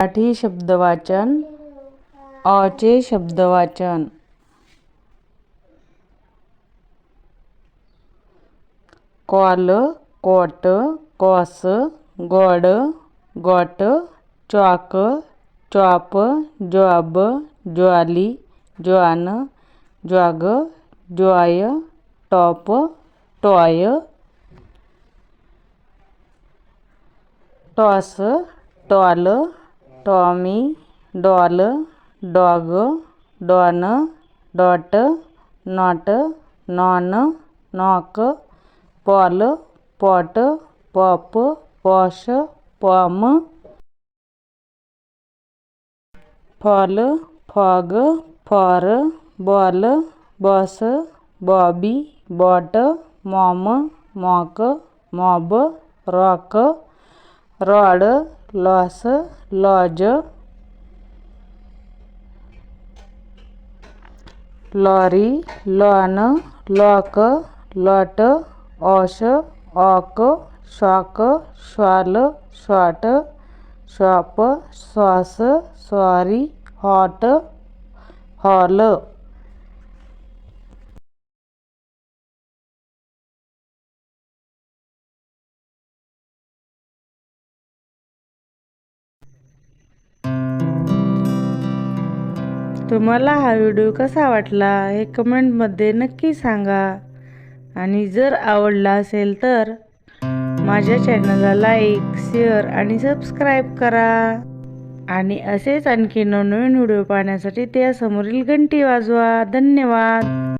मराठी शब्दवाचन अचे शब्दवाचन. Call coat cause god goat chalk chop job jolly John jog joy top toy. Toss tall Tommy, Dollar, Dog, Donner, Daughter, Notter, Nonner, Knocker, Parlor, Potter, Popper, Washer, Palmer, Parlor, Pogger, Parer, Baller, Bosser, Bobby, Botter, Mama, Mocker, Mobber, Rocker, Rodder, loss lodge lorry lawn lock lot Osh awk shock shawl shot shop sauce sorry hot hall. तुम्हाला हा video कसा वाटला हे कमेंटमध्ये नक्की सांगा. आणि जर आवडला असेल तर माझ्या चॅनलला लाईक शेअर आणि सबस्क्राईब करा. आणि असेच आणखी नवनवीन व्हिडिओ पाहण्यासाठी त्या समोरील घंटी वाजवा. धन्यवाद.